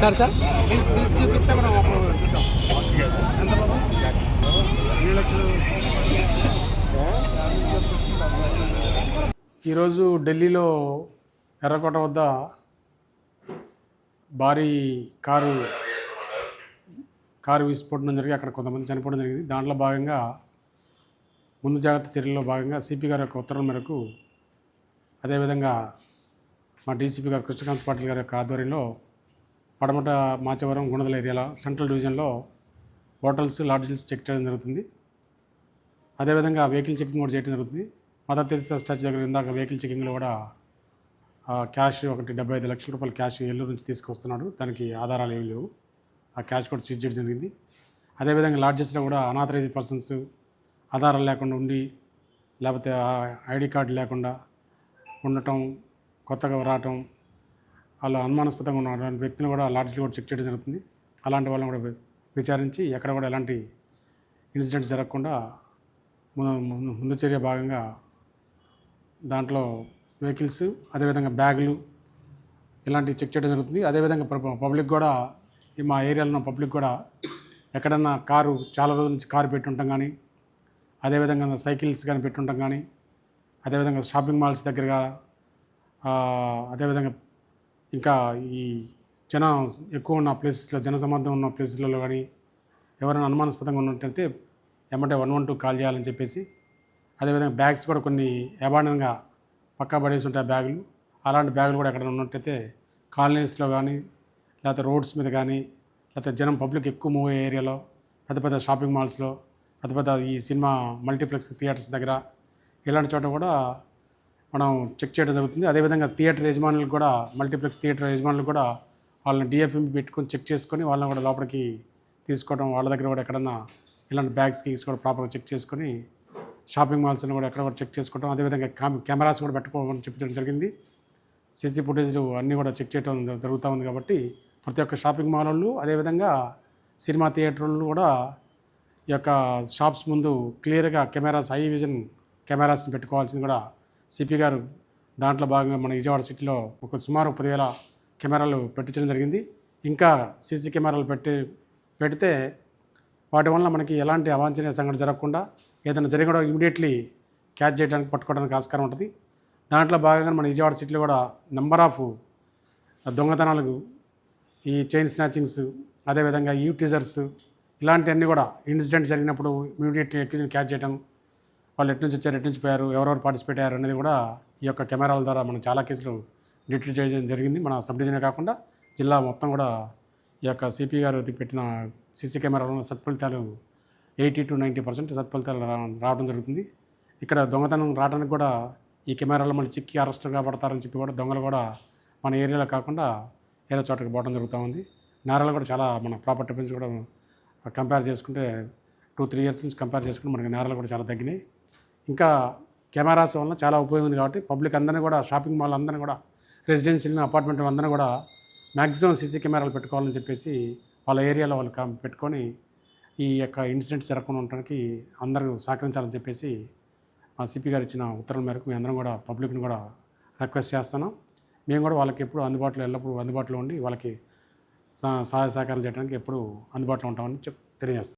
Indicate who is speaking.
Speaker 1: సరే sir sir
Speaker 2: bills bills చూపిస్తే మనం చూద్దాం
Speaker 3: ఈరోజు ఢిల్లీలో ఎర్రకోట వద్ద భారీ కారు కారు విస్ఫోటనం జరిగి అక్కడ కొంతమంది చనిపోవడం జరిగింది. దాంట్లో భాగంగా ముందు జాగ్రత్త చర్యల్లో భాగంగా సిపి గారి యొక్క ఉత్తర్వుల మేరకు అదేవిధంగా మా డీసీపీ గారు కృష్ణకాంత్ పాటిల్ గారి యొక్క ఆధ్వర్యంలో పడమట మాచవరం గుణదల ఏరియాలో సెంట్రల్ డివిజన్లో హోటల్స్ లాడ్జిల్స్ చెక్ చేయడం జరుగుతుంది. అదేవిధంగా వెహికల్ చెకింగ్ కూడా చేయడం జరుగుతుంది. మదర్ తెరిసా స్టాచ్యూ దగ్గర ఇందాక వెహికల్ చెకింగ్లో కూడా ఆ, క్యాష్ ఒకటి డెబ్బై ఐదు లక్షల రూపాయలు క్యాష్ ఎల్లూరు నుంచి తీసుకొస్తున్నాడు. దానికి ఆధారాలు ఏమి లేవు. ఆ క్యాష్ కూడా సీజ్ చేయడం జరిగింది. అదేవిధంగా లాడ్జెస్లో కూడా అనాథరైజ్ పర్సన్స్ ఆధారాలు లేకుండా ఉండి లేకపోతే ఐడి కార్డు లేకుండా ఉండటం కొత్తగా రావటం వాళ్ళు అనుమానాస్పదంగా ఉన్న వ్యక్తులు కూడా లాడ్జ్లు కూడా చెక్ చేయడం జరుగుతుంది. అలాంటి వాళ్ళని కూడా విచారించి ఎక్కడ కూడా ఎలాంటి ఇన్సిడెంట్స్ జరగకుండా ముందు చర్య భాగంగా దాంట్లో వెహికల్స్ అదేవిధంగా బ్యాగులు ఇలాంటివి చెక్ చేయడం జరుగుతుంది. అదేవిధంగా ప- పబ్లిక్ కూడా ఈ మా ఏరియాలో ఉన్న పబ్లిక్ కూడా ఎక్కడన్నా కారు చాలా రోజుల నుంచి కారు పెట్టుంటాం కానీ అదేవిధంగా సైకిల్స్ కానీ పెట్టుంటాం కానీ అదేవిధంగా షాపింగ్ మాల్స్ దగ్గరగా అదేవిధంగా ఇంకా ఈ జన ఎక్కువ ఉన్న ప్లేసెస్లో జనసమ్మర్దం ఉన్న ప్లేసెస్లలో కానీ ఎవరైనా అనుమానాస్పదంగా ఉన్నట్టయితే ఎమ్మటే వన్ వన్ టూ కాల్ చేయాలని చెప్పేసి అదేవిధంగా బ్యాగ్స్ కూడా కొన్ని అబాండన్గా పక్కా పడేసి ఉంటాయి బ్యాగులు. అలాంటి బ్యాగులు కూడా ఎక్కడ ఉన్నట్టయితే కాలనీస్లో కానీ లేకపోతే రోడ్స్ మీద కానీ లేకపోతే జనం పబ్లిక్ ఎక్కువ మూవ్ అయ్యే ఏరియాలో పెద్ద పెద్ద షాపింగ్ మాల్స్లో పెద్ద పెద్ద ఈ సినిమా మల్టీప్లెక్స్ థియేటర్స్ దగ్గర ఇలాంటి చోట కూడా మనం చెక్ చేయడం జరుగుతుంది. అదేవిధంగా థియేటర్ యజమానులకు కూడా మల్టీప్లెక్స్ థియేటర్ యజమానులకు కూడా వాళ్ళని డిఎఫ్ఎంపి పెట్టుకొని చెక్ చేసుకొని వాళ్ళని కూడా లోపలికి తీసుకోవడం వాళ్ళ దగ్గర కూడా ఎక్కడన్నా ఇలాంటి బ్యాగ్స్ కీస్ కూడా ప్రాపర్గా చెక్ చేసుకొని షాపింగ్ మాల్స్ని కూడా ఎక్కడ కూడా చెక్ చేసుకోవడం అదేవిధంగా కెమెరాస్ కూడా పెట్టుకోవడం చెప్పడం జరిగింది. సీసీ ఫుటేజ్లు అన్నీ కూడా చెక్ చేయడం జరుగుతూ ఉంది కాబట్టి ప్రతి ఒక్క షాపింగ్ మాల్ వాళ్ళు అదేవిధంగా సినిమా థియేటర్లు కూడా ఈ యొక్క షాప్స్ ముందు క్లియర్గా కెమెరాస్ హై విజన్ కెమెరాస్ని పెట్టుకోవాల్సింది కూడా సిపి గారు. దాంట్లో భాగంగా మన విజయవాడ సిటీలో ఒక సుమారు పదివేల కెమెరాలు పెట్టించడం జరిగింది. ఇంకా సీసీ కెమెరాలు పెట్టి పెడితే వాటి వల్ల మనకి ఎలాంటి అవాంఛనీయ సంఘటన జరగకుండా ఏదైనా జరిగిన ఇమీడియట్లీ క్యాచ్ చేయడానికి పట్టుకోవడానికి ఆస్కారం ఉంటుంది. దాంట్లో భాగంగా మన విజయవాడ సిటీలో కూడా నెంబర్ ఆఫ్ దొంగతనాలకు ఈ చైన్ స్నాచింగ్స్ అదేవిధంగా యూ టీజర్స్ ఇలాంటివన్నీ కూడా ఇన్సిడెంట్ జరిగినప్పుడు ఇమీడియట్లీ ఎక్కించి క్యాచ్ చేయడం వాళ్ళు ఎటు నుంచి వచ్చారు ఎటు నుంచి పోయారు ఎవరెవరు పార్టిసిపేట్ అయ్యారు అనేది కూడా ఈ యొక్క కెమెరాల ద్వారా మనం చాలా కేసులు డిటెక్ట్ చేయడం జరిగింది. మన సబ్ డివిజనే కాకుండా జిల్లా మొత్తం కూడా ఈ యొక్క సిపి గారు పెట్టిన సీసీ కెమెరాలను సత్ఫలితాలు ఎయిటీ టు నైంటీ పర్సెంట్ సత్ఫలితాలు రా- రావడం జరుగుతుంది. ఇక్కడ దొంగతనం రావడానికి కూడా ఈ కెమెరాలో మళ్ళీ చిక్కి అరెస్ట్ కాబడతారని చెప్పి కూడా దొంగలు కూడా మన ఏరియాలో కాకుండా వేరే చోటకి పోవడం జరుగుతూ ఉంది. నేరాలు కూడా చాలా మన ప్రాపర్టీ డిఫెన్స్ కూడా కంపేర్ చేసుకుంటే టూ త్రీ ఇయర్స్ నుంచి కంపేర్ చేసుకుంటే మనకి నేరాలు కూడా చాలా తగ్గినాయి. ఇంకా కెమెరాస్ వల్ల చాలా ఉపయోగం ఉంది కాబట్టి పబ్లిక్ అందరినీ కూడా షాపింగ్ మాల్ అందరినీ కూడా రెసిడెన్షియల్ అపార్ట్మెంట్ అందరినీ కూడా మ్యాక్సిమం సీసీ కెమెరాలు పెట్టుకోవాలని చెప్పేసి వాళ్ళ ఏరియాలో వాళ్ళు పెట్టుకొని ఈ యొక్క ఇన్సిడెంట్స్ జరగకుండా ఉండడానికి అందరూ సహకరించాలని చెప్పేసి మా సిపి గారు ఇచ్చిన ఉత్తర్వుల మేరకు మేము అందరం కూడా పబ్లిక్ని కూడా రిక్వెస్ట్ చేస్తున్నాం. మేము కూడా వాళ్ళకి ఎప్పుడు అందుబాటులో ఎల్లప్పుడూ అందుబాటులో ఉండి వాళ్ళకి సహ- సహాయ సహకారం చేయడానికి ఎప్పుడు అందుబాటులో ఉంటామని చెప్ తెలియజేస్తాం